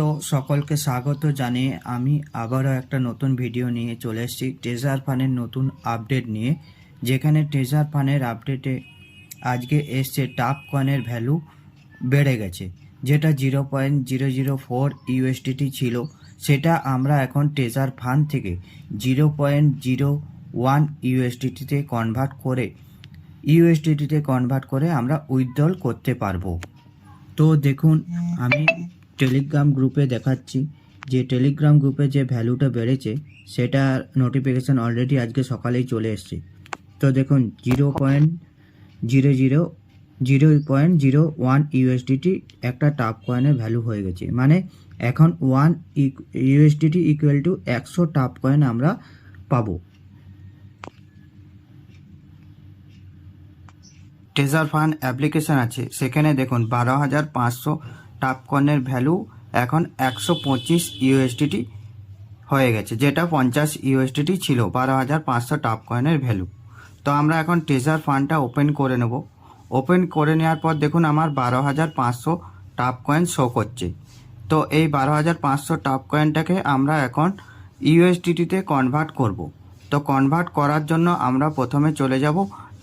তো সকলকে স্বাগত জানিয়ে আমি আবারও একটা নতুন ভিডিও নিয়ে চলে এসেছি। ট্রেজার ফানের নতুন আপডেট নিয়ে, যেখানে ট্রেজার ফানের আপডেটে আজকে এসছে টাপ কয়েনের ভ্যালু বেড়ে গেছে, যেটা zero point zero zero four USDT ছিল। সেটা আমরা এখন ট্রেজার ফান থেকে জিরো পয়েন্ট জিরো ওয়ান ইউএসডিটিতে কনভার্ট করে ইউএসডিটিতে কনভার্ট করে আমরা উইথড্রল করতে পারব। তো দেখুন, আমি টেলিগ্রাম গ্রুপে দেখাচ্ছি। যে টেলিগ্রাম গ্রুপে যে ভ্যালুটা বেড়েছে সেটার নোটিফিকেশান অলরেডি আজকে সকালেই চলে এসছে। তো দেখুন zero point zero zero zero point zero one USDT একটা টাপ কয়েনের ভ্যালু হয়ে গেছে। মানে এখন ওয়ান ইউএসডিটি ইকুয়াল টু একশো টাপ কয়েন আমরা পাবো। ট্রেজার ফান্ড অ্যাপ্লিকেশন আছে। সেখানে দেখুন, বারো হাজার পাঁচশো টাপ কয়েনের ভ্যালু এখন একশো পঁচিশ ইউএসডিটি হয়ে গেছে, যেটা পঞ্চাশ ইউএসডিটি ছিল, বারো হাজার পাঁচশো টাপ কয়েনের ভ্যালু। তো আমরা এখন ট্রেজার ফান্ডটা ওপেন করে নেব। ওপেন করে নেওয়ার পর দেখুন আমার বারো হাজার পাঁচশো টাপ কয়েন শো করছে। তো এই বারো হাজার পাঁচশো টাপ কয়েনটাকে আমরা এখন ইউএসডিটিতে কনভার্ট করব। তো কনভার্ট করার জন্য আমরা প্রথমে চলে যাব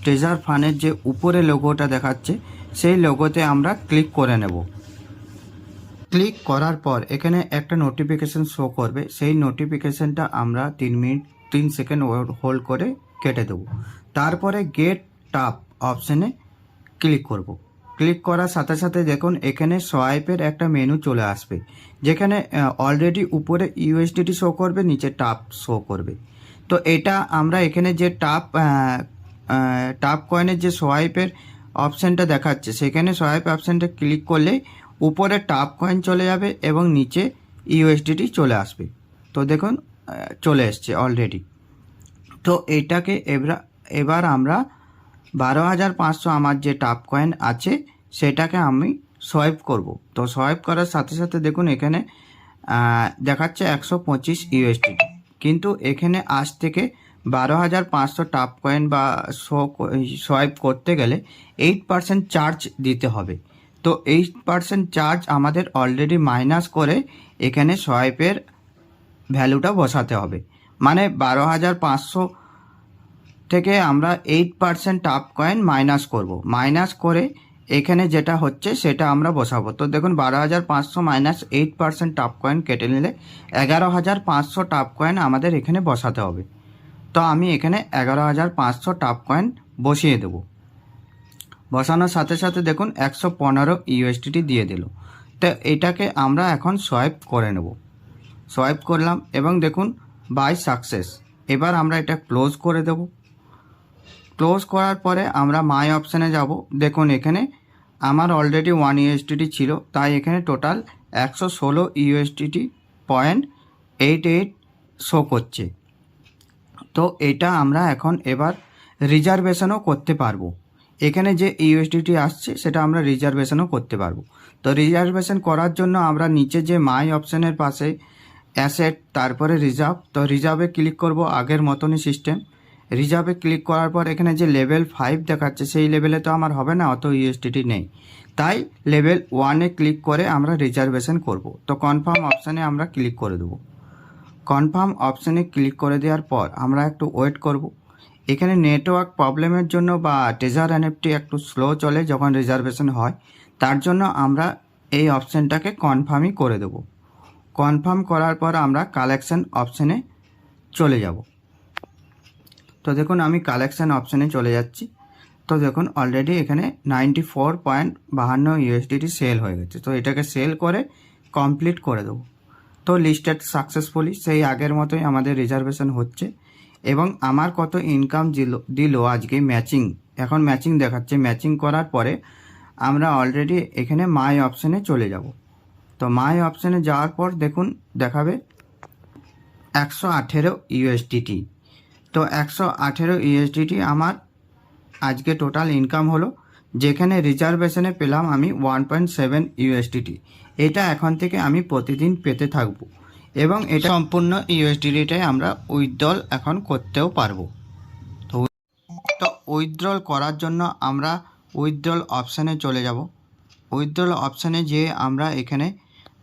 ট্রেজার ফানের যে উপরে লোগোটা দেখাচ্ছে, সেই লোগোতে আমরা ক্লিক করে নেব। ক্লিক করার পর এখানে একটা নোটিফিকেশন শো করবে। সেই নোটিফিকেশনটা আমরা তিন মিনিট, তিন সেকেন্ড হোল্ড করে কেটে দেবো। তারপরে গেট টাপ অপশানে ক্লিক করব। ক্লিক করার সাথে সাথে দেখুন এখানে সোয়াইপের একটা মেনু চলে আসবে। যেখানে অলরেডি উপরে ইউএসডিটি শো করবে, নিচে টাপ শো করবে। তো এটা আমরা এখানে যে টাপ টাপ কয়েনের যে সোয়াইপের অপশানটা দেখাচ্ছে, সেখানে সোয়াইপ অপশানটা ক্লিক করলে উপরে টাপ কয়েন চলে যাবে এবং নিচে ইউএসডিটি চলে আসবে। তো দেখুন চলে এসছে অলরেডি তো এটাকে এবার এবার আমরা বারো হাজার পাঁচশো আমার যে টাপ কয়েন আছে, সেটাকে আমি সোয়াইপ করব। তো সোয়াইপ করার সাথে সাথে দেখুন, এখানে দেখাচ্ছে একশো পঁচিশ ইউএসডি কিন্তু এখানে আজ থেকে বারো হাজার পাঁচশো টাপ কয়েন বা সোয়াইপ করতে গেলে এইট পার্সেন্ট চার্জ দিতে হবে। তো এইট পার্সেন্ট চার্জ আমাদের অলরেডি মাইনাস করে এখানে সোয়াইপের ভ্যালুটা বসাতে হবে। মানে বারো হাজার পাঁচশো থেকে আমরা eight percent tap coin minus করব। মাইনাস করে এখানে যেটা হচ্ছে সেটা আমরা বসাবো। তো দেখুন, বারো হাজার পাঁচশো minus eight percent tap coin কেটে নিলে এগারো হাজার পাঁচশো টাপ কয়েন আমাদের এখানে বসাতে হবে। তো আমি এখানে এগারো হাজার পাঁচশো টাপ কয়েন বসিয়ে দেবো। বসানোর সাথে সাথে দেখুন একশো পনেরো ইউএসডিটি দিয়ে দিল। তো এটাকে আমরা এখন সোয়াইপ করে নেব। সোয়াইপ করলাম এবং দেখুন বাই সাকসেস। এবার আমরা এটা ক্লোজ করে দেব। ক্লোজ করার পরে আমরা মাই অপশানে যাব। দেখুন এখানে আমার অলরেডি ওয়ান ইউএসডিটি ছিল, তাই এখানে টোটাল একশো ষোলো USDT point eight eight show করছে। তো এটা আমরা এখন এবার রিজার্ভেশনও করতে পারব। এখানে যে ইউএসডিটি আসছে, সেটা আমরা রিজার্ভেশনও করতে পারব। তো রিজার্ভেশন করার জন্য আমরা নিচে যে মাই অপশানের পাশে অ্যাসেট তারপরে রিজার্ভ তো রিজার্ভে ক্লিক করব আগের মতনই সিস্টেম রিজার্ভে ক্লিক করার পর এখানে যে লেভেল ফাইভ দেখাচ্ছে, সেই লেভেলে তো আমার হবে না, অত ইউএসডিটি নেই। তাই লেভেল ওয়ানে ক্লিক করে আমরা রিজার্ভেশন করব। তো কনফার্ম অপশানে আমরা ক্লিক করে দেবো। কনফার্ম অপশানে ক্লিক করে দেওয়ার পর আমরা একটু ওয়েট করব। এখানে নেটওয়ার্ক প্রবলেমের জন্য বা টেজার এনএফটি একটু স্লো চলে যখন রিজার্ভেশন হয়, তার জন্য আমরা এই অপশানটাকে কনফার্মই করে দেব। কনফার্ম করার পর আমরা কালেকশান অপশানে চলে যাব। তো দেখুন, আমি কালেকশান অপশানে চলে যাচ্ছি। তো দেখুন অলরেডি এখানে নাইনটি ফোর পয়েন্ট বাহান্ন ইউএসডিটি সেল হয়ে গেছে। তো এটাকে সেল করে কমপ্লিট করে দেবো। তো লিস্টেড সাকসেসফুলি সেই আগের মতোই আমাদের রিজার্ভেশন হচ্ছে। এবং আমার কত ইনকাম দিল দিল আজকে ম্যাচিং এখন ম্যাচিং দেখাচ্ছে। ম্যাচিং করার পরে আমরা অলরেডি এখানে মাই অপশানে চলে যাব। তো মাই অপশানে যাওয়ার পর দেখুন, দেখাবে একশো আঠেরো ইউএসডিটি তো একশো আঠেরো ইউএসডিটি আমার আজকে টোটাল ইনকাম হলো। যেখানে রিজার্ভেশনে পেলাম আমি ওয়ান পয়েন্ট সেভেন ইউএসডিটি এটা এখন থেকে আমি প্রতিদিন পেতে থাকব। এবং এটা সম্পূর্ণ ইউএসডিটিটাই আমরা উইথড্রল এখন করতেও পারব। তো তো উইথড্রল করার জন্য আমরা উইথড্রল অপশানে চলে যাব। উইথড্রল অপশানে যেয়ে আমরা এখানে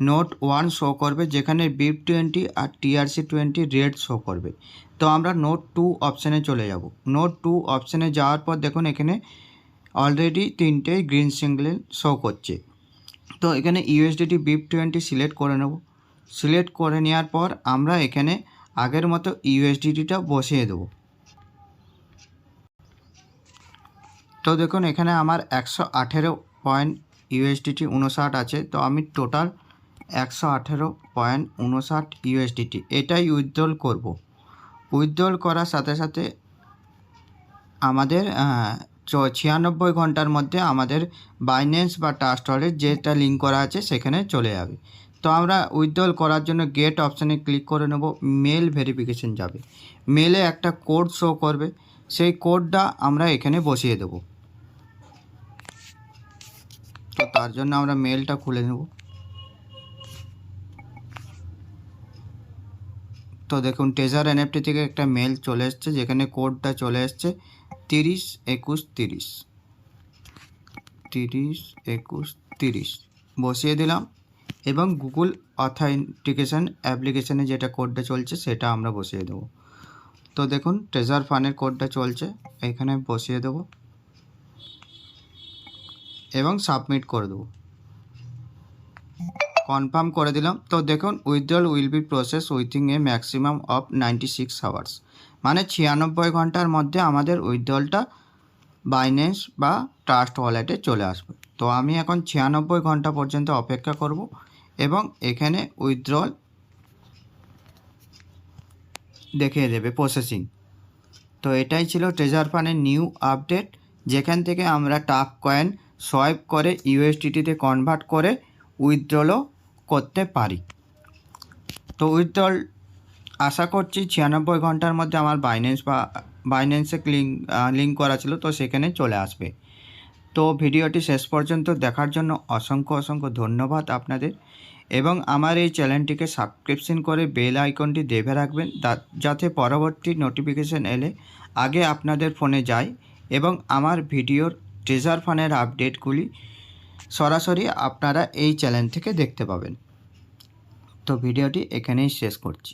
নোট ওয়ান শো করবে, যেখানে বিপ টোয়েন্টি আর টিআরসি টোয়েন্টি রেড শো করবে। তো আমরা নোট টু অপশানে চলে যাব। নোট টু অপশানে যাওয়ার পর দেখুন এখানে অলরেডি তিনটে গ্রিন সিঙ্গেল শো করছে। তো এখানে ইউএসডিটি বিপ টোয়েন্টি সিলেক্ট করে নেব। সিলেক্ট করে নেওয়ার পর আমরা এখানে আগের মতো ইউএসডিটিটা বসিয়ে দেবো। তো দেখুন, এখানে আমার একশো আঠেরো পয়েন্ট ইউএসডিটি উনষাট আছে। তো আমি টোটাল একশো আঠেরো পয়েন্ট উনষাট ইউএসডিটি এটাই উইথড্রল করব। উইথড্রল করার সাথে সাথে আমাদের ছিয়ানব্বই ঘণ্টার মধ্যে আমাদের বাইন্যান্স বা ট্রাস্ট ওয়ালেট যেটা লিঙ্ক করা আছে সেখানে চলে যাবে। তো আমরা উইথড্রল করার জন্য গেট অপশানে ক্লিক করে নেব মেল ভেরিফিকেশন যাবে। মেলে একটা কোড শো করবে, সেই কোডটা আমরা এখানে বসিয়ে দেবো। তো তার জন্য আমরা মেলটা খুলে নেব। তো দেখুন টেজার এনএফটি থেকে একটা মেল চলে এসছে, যেখানে কোডটা চলে এসছে, তিরিশ একুশ তিরিশ। তিরিশ একুশ তিরিশ। বসিয়ে দিলাম। এবং গুগল অথেন্টিকেশন অ্যাপ্লিকেশানে যেটা কোডটা চলছে সেটা আমরা বসিয়ে দেবো। তো দেখুন ট্রেজার ফানের কোডটা চলছে, এখানে বসিয়ে দেবো এবং সাবমিট করে দেবো। কনফার্ম করে দিলাম। তো দেখুন withdrawal will be process within a maximum of ninety six hours মানে ছিয়ানব্বই ঘণ্টার মধ্যে আমাদের উইথড্রলটা বাইন্যান্স বা ট্রাস্ট ওয়ালেটে চলে আসবে। তো আমি এখন ছিয়ানব্বই ঘণ্টা পর্যন্ত অপেক্ষা করব। এবং এখানে উইথড্রল দেখিয়ে দেবে প্রসেসিং তো এটাই ছিল ট্রেজার ফানের নিউ আপডেট যেখান থেকে আমরা টাপ কয়েন সোয়াইপ করে ইউএসডিটিতে কনভার্ট করে উইথড্রলও করতে পারি। তো উইথড্রল আশা করছি ছিয়ানব্বই ঘণ্টার মধ্যে আমার বাইন্যান্স বা বাইন্যান্সে লিঙ্ক লিঙ্ক করা ছিল, তো সেখানে চলে আসবে। তো ভিডিওটি শেষ পর্যন্ত দেখার জন্য অসংখ্য অসংখ্য ধন্যবাদ আপনাদের। এবং আমার এই চ্যানেলটিকে সাবস্ক্রিপশন করে বেল আইকনটি দেবে রাখবেন যাতে পরবর্তী নোটিফিকেশন এলে আগে আপনাদের ফোনে যায় এবং আমার ভিডিওর ট্রেজার ফানের আপডেটগুলি সরাসরি আপনারা এই চ্যানেল থেকে দেখতে পাবেন। তো ভিডিওটি এখানেই শেষ করছি।